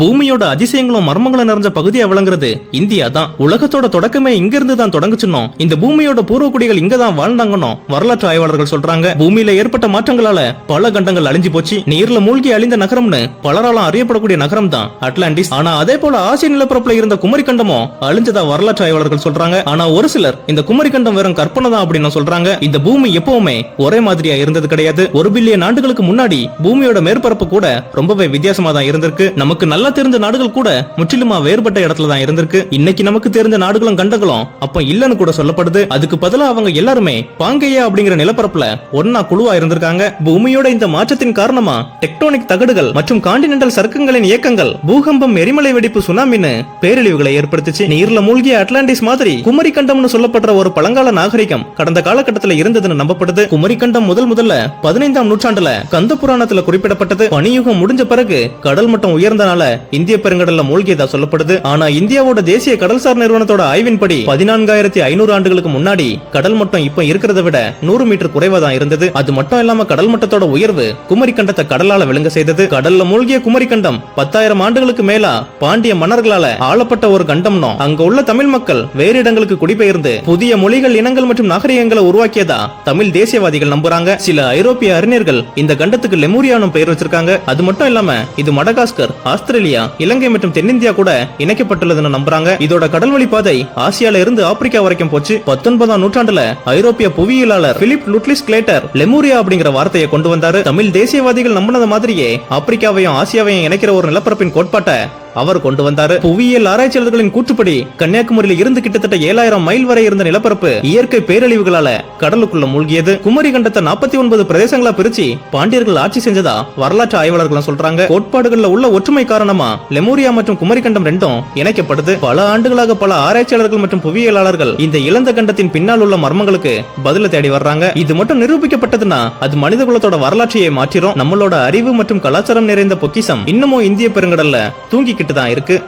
பூமியோட அதிசயங்களும் மர்மங்களும் நிறைஞ்ச பகுதியா விளங்குறது இந்தியா தான். உலகத்தோட தொடக்கமே இங்க இருந்து தான் தொடங்குச்சுன்னோம் இந்த பூமியோட பூர்வக்குடிகள் இங்க தான் வாழ்ந்தாங்கன்னோ வரலாற்று ஆய்வாளர்கள் சொல்றாங்க. பூமியில ஏற்பட்ட மாற்றங்களால பல கண்டங்கள் அழிஞ்சு போச்சு. நீர்ல மூழ்கி அழிந்த நகரம்னு பலராலும் அறியப்படக்கூடிய நகரம் தான் அட்லாண்டிஸ். ஆனா அதே போல ஆசிய நிலப்பரப்புல இருந்த குமரி கண்டமும் அழிஞ்சதா வரலாற்று ஆய்வாளர்கள் சொல்றாங்க. ஆனா ஒரு சிலர் இந்த குமரி கண்டம் வெறும் கற்பனை தான் அப்படின்னு சொல்றாங்க. இந்த பூமி எப்பவுமே ஒரே மாதிரியா இருந்தது கிடையாது. ஒரு பில்லியன் ஆண்டுகளுக்கு முன்னாடி பூமியோட மேற்பரப்பு கூட ரொம்பவே வித்தியாசமா தான் இருந்திருக்கு. நமக்கு நல்ல தெரிஞ்ச நாடுகள் கூட முற்றிலுமா வேறுபட்ட இடத்துல தான் இருந்திருக்கு. இன்னைக்கு நமக்கு தெரிஞ்ச நாடுகளும் கண்டங்களும் அப்ப இல்லன்னு கூட சொல்லப்படுது. அதுக்கு பதிலா அவங்க எல்லாருமே பாங்கையா அப்படிங்கிற நிலப்பரப்புல ஒன்னா குழுவா இருந்திருக்காங்க. பூமியோட இந்த மாற்றத்தின் காரணமா டெக்டோனிக் தகடுகள் மற்றும் காண்டினென்டல் சர்க்கங்களின் இயக்கங்கள் பூகம்பம் எரிமலை வெடிப்பு சுனாமின்னு பேரழிவுகளை ஏற்படுத்துச்சு. நீர்ல மூழ்கிய அட்லாண்டிஸ் மாதிரி குமரி கண்டம்னு சொல்லப்படுற ஒரு பழங்கால நாகரிகம் கடந்த காலகட்டத்துல இருந்ததுன்னு நம்பப்படுது. குமரி கண்டம் முதல் முதல்ல பதினைந்தாம் நூற்றாண்டுல கந்த புராணத்துல குறிப்பிடப்பட்டது. பனியுகம் முடிஞ்ச பிறகு கடல் மட்டம் உயர்ந்தனால இந்திய பெருங்கடல்ல மூழ்கியதா சொல்லப்படுது. ஆனா இந்தியாவோட தேசிய கடல்சார் நிறுவனத்தோட ஆய்வின்படி பதினான்காயிரத்தி ஐநூறு ஆண்டுகளுக்கு முன்னாடி கடல் மட்டம் இப்ப இருக்கிறத விட நூறு மீட்டர் குறைவா தான் இருந்தது. அது மட்டும் இல்லாம கடல் மட்டத்தோட உயர்வு குமரி கண்டத்தை கடலால விளங்க செய்தது. கடல்ல மூழ்கிய குமரி கண்டம் பத்தாயிரம் ஆண்டுகளுக்கு மேலா பாண்டிய மன்னர்களால ஆளப்பட்ட ஒரு கண்டம்னோ அங்க உள்ள தமிழ் மக்கள் வேறு இடங்களுக்கு குடிபெயர்ந்து புதிய மொழிகள் இனங்கள் மற்றும் நாகரிகங்களை உருவாக்கியதா தமிழ் தேசியவாதிகள் நம்புறாங்க. சில ஐரோப்பிய அறிஞர்கள் இந்த கண்டத்துக்கு லெமூரியானும் பெயர் வச்சிருக்காங்க. அது மட்டும் இல்லாம இது மடகாஸ்கர் ஆஸ்திரேலியா இலங்கை மற்றும் தென்னிந்தியா கூட இணைக்கப்பட்டுள்ளதுன்னு நம்புறாங்க. இதோட கடல்வழி பாதை ஆசியால இருந்து ஆப்பிரிக்கா வரைக்கும் போச்சு. பத்தொன்பதாம் நூற்றாண்டுல ஐரோப்பிய புவியியலாளர் பிலிப் லுட்லிஸ் கிளேட்டர் லெமூரியா அப்படிங்கிற வார்த்தையை கொண்டு வந்தாரு. தமிழ் தேசியவாதிகள் நம்பினது மாதிரியே ஆப்பிரிக்காவையும் ஆசியாவையும் இணைக்கிற ஒரு நிலப்பரப்பின் கோட்பாட்டை அவர் கொண்டு வந்தாரு. புவியியல் ஆராய்ச்சியாளர்களின் கூற்றுப்படி கன்னியாகுமரியில இருந்து கிட்டத்தட்ட ஏழாயிரம் மைல் வரை இருந்த நிலப்பரப்பு இயற்கை பேரழிவுகளால கடலுக்குள்ள மூழ்கியது. குமரி கண்டத்தை நாற்பத்தி ஒன்பது பிரதேசங்களா பிரிச்சு பாண்டியர்கள் ஆட்சி செஞ்சதா வரலாற்று ஆய்வாளர்கள் சொல்றாங்க. கோட்பாடுகள்ல உள்ள ஒற்றுமை காரணமா லெமூரியா மற்றும் குமரி கண்டம் ரெண்டும் இணைக்கப்படுது. பல ஆண்டுகளாக பல ஆராய்ச்சியாளர்கள் மற்றும் புவியியலாளர்கள் இந்த இழந்த கண்டத்தின் பின்னால் உள்ள மர்மங்களுக்கு பதில தேடி வர்றாங்க. இது மட்டும் நிரூபிக்கப்பட்டதுன்னா அது மனித குலத்தோட வரலாற்றையே மாற்றிரும். நம்மளோட அறிவு மற்றும் கலாச்சாரம் நிறைந்த பொக்கிஷம் இன்னமும் இந்திய பெருங்கடல்ல தூங்கி கிட்டு தான் இருக்குது